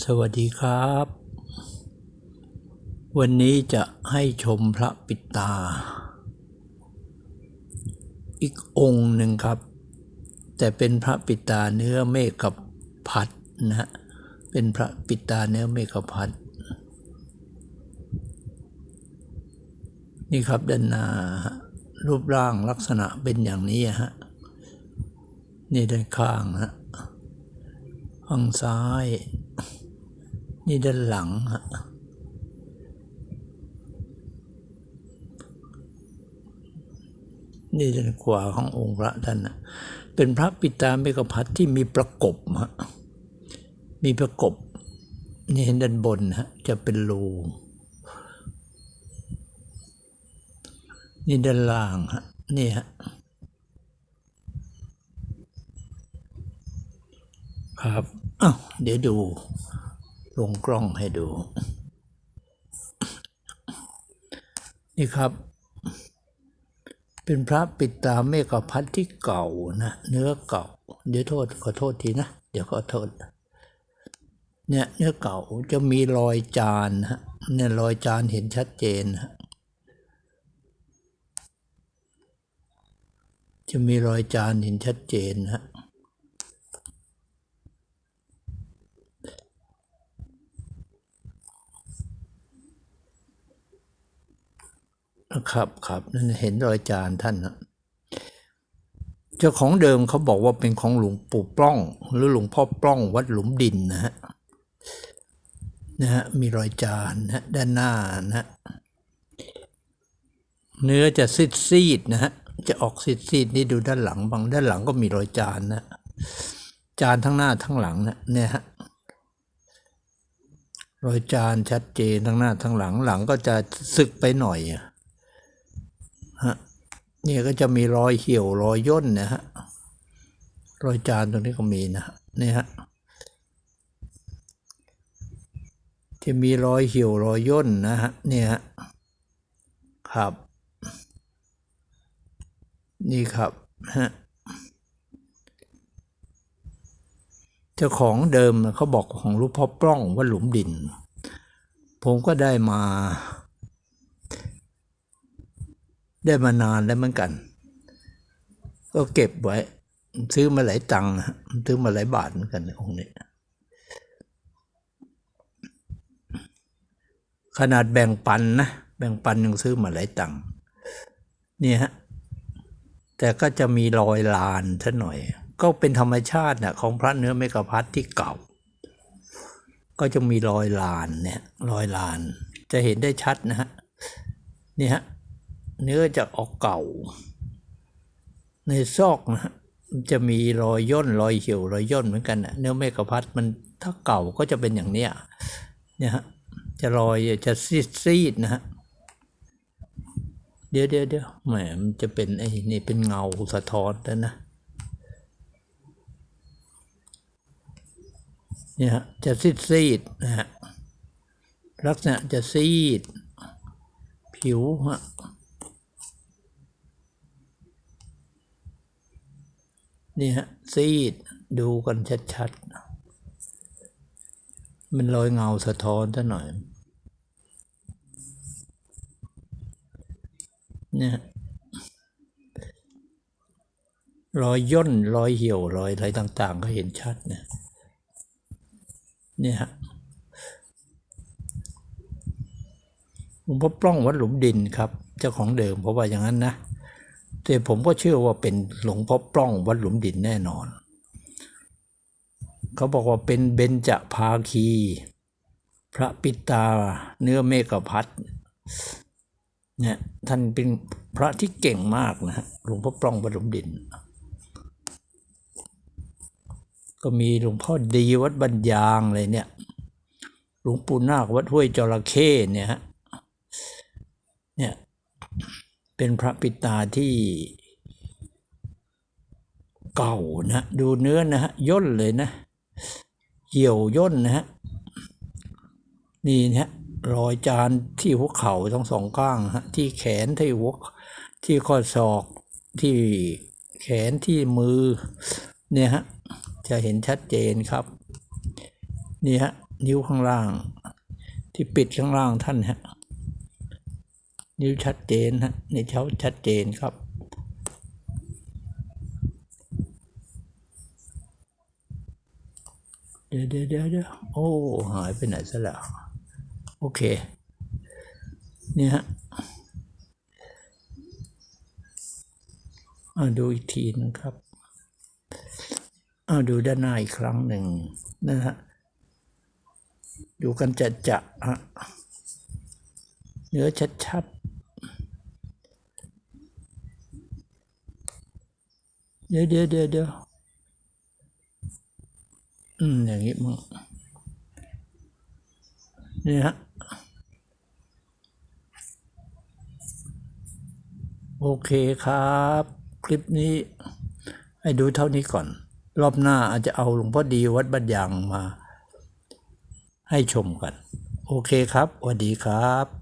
สวัสดีครับ วันนี้จะให้ชมพระปิดตา อีกองค์หนึ่งครับ แต่เป็นพระปิดตาเนื้อเมฆกับพัดนะฮะเป็นพระปิดตาเนื้อเมฆกับพัดนี่ครับด้านหน้าฮะรูปร่างลักษณะเป็นอย่างนี้ฮะนี่ด้านข้างฮะข้างซ้าย นี่ด้านหลังฮะนี่ด้านขวาขององค์พระท่านนะเป็นพระปิตาเมกพัทที่มีประกบฮะมีประกบ นี่เห็นด้านบนฮะจะเป็นรูนี่ด้านล่างฮะนี่ฮะครับอ้าวเดี๋ยวดู ลงกล้องให้ดู นี่ครับ เป็นพระปิดตาเมฆพัทที่เก่านะเนื้อเก่า เดี๋ยวโทษขอโทษทีนะ เดี๋ยวขอโทษ เนี่ยเนื้อเก่าจะมีรอยจานฮะเนี่ยรอยจานเห็นชัดเจนฮะจะมีรอยจานเห็นชัดเจนฮะ ครับครับนั่นเห็นรอยจานท่านนะเจ้าของเดิมเขาบอกว่าเป็นของหลวงปู่ปล้อง หรือหลวงพ่อปล้องวัดหลุมดินนะฮะนะฮะมีรอยจานนะฮะด้านหน้านะเนื้อจะซีดซีดนะฮะจะออกซีดซีดนี่ดูด้านหลังบางด้านหลังก็มีรอยจานนะจานทั้งหน้าทั้งหลังนะเนี่ยฮะรอยจานชัดเจนทั้งหน้าทั้งหลังหลังก็จะสึกไปหน่อยอะ ฮะนี่ก็จะมีรอยเหี่ยวรอยย่นนะฮะรอยจานตรงนี้ก็มีนะฮะนี่ฮะจะมีรอยเหี่ยวรอยย่นนะฮะเนี่ยฮะครับ นี่ครับฮะเจ้าของเดิมเขาบอกของรูปพ่อปล้องว่าหลุมดิน ผมก็ได้มา ได้มานานแล้วเหมือนกัน ก็เก็บไว้ ซื้อมาหลายตังค์นะซื้อมาหลายบาทเหมือนกันองค์นี้ขนาดแบ่งปันนะแบ่งปันยังซื้อมาหลายตังค์นี่ฮะแต่ก็จะมีรอยลานซะหน่อย ก็เป็นธรรมชาตินะของพระเนื้อเมกพัทที่เก่า ก็จะมีรอยลานเนี่ยรอยลาน จะเห็นได้ชัดนะฮะนี่ฮะ เนื้อจะออกเก่า ในซอกนะจะมีรอยย่นรอยเหี่ยวรอยย่นเหมือนกันนะเนื้อเมกะพัดมันถ้าเก่าก็จะเป็นอย่างเนี้ยเนี่ยฮะจะรอยจะซีดซีดนะฮะเดี๋ยวเดี๋ยวเดี๋ยวแหมมันจะเป็นไอ้นี่เป็นเงาสะท้อนแล้วนะเนี่ยฮะจะซีดซีดนะฮะลักษณะจะซีด ผิวฮะ นี่ฮะซีดดูกันชัดๆ มันรอยเงาสะท้อนซะหน่อย เนี่ยรอยย่นรอยเหี่ยวรอยอะไรต่างๆ ก็เห็นชัดเนี่ยเนี่ยฮะหลวงพ่อปล้องวัดหลุมดินครับ เจ้าของเดิมเพราะว่าอย่างนั้นนะ แต่ผมก็เชื่อว่าเป็นหลวงพ่อปล้องวัดหลุมดินแน่นอน เขาบอกว่าเป็นเบญจภาคี พระปิตาเนื้อเมฆพัทเนี่ยท่านเป็นพระที่เก่งมากนะฮะหลวงพ่อปล้องวัดหลุมดิน ก็มีหลวงพ่อดีวัดบัญยางเลยเนี่ยหลวงปู่นาควัดห้วยจระเข้เนี่ยฮะเนี่ย เป็นพระปิตาที่เก่านะ ดูเนื้อนะฮะย่นเลยนะ เหี่ยวย่นนะฮะ นี่นะฮะรอยจานที่หัวเข่าทั้งสองข้างฮะที่แขนที่หัวที่ข้อศอกที่แขนที่มือเนี่ยฮะจะเห็นชัดเจนครับนี่ฮะนิ้วข้างล่าง ที่ปิดข้างล่างท่านฮะ นิ้วชัดเจนฮะในเช้าชัดเจนครับ เดี๋ยวเดี๋ยวเดี๋ยวโอ้หายไปไหนซะแล้ว โอเค เนี่ยฮะอ่าดูอีกทีนึงครับอ่าดูด้านหน้าอีกครั้งหนึ่งนะฮะ ดูกันจะจะฮะเนื้อชัดๆ เดี๋ยวเดี๋ยวเดี๋ยวเดี๋ยวอืมอย่างนี้มั้งนี่ฮะโอเคครับ คลิปนี้ให้ดูเท่านี้ก่อน รอบหน้าอาจจะเอาหลวงพ่อดีวัดบัดยางมา ให้ชมกัน โอเคครับสวัสดีครับ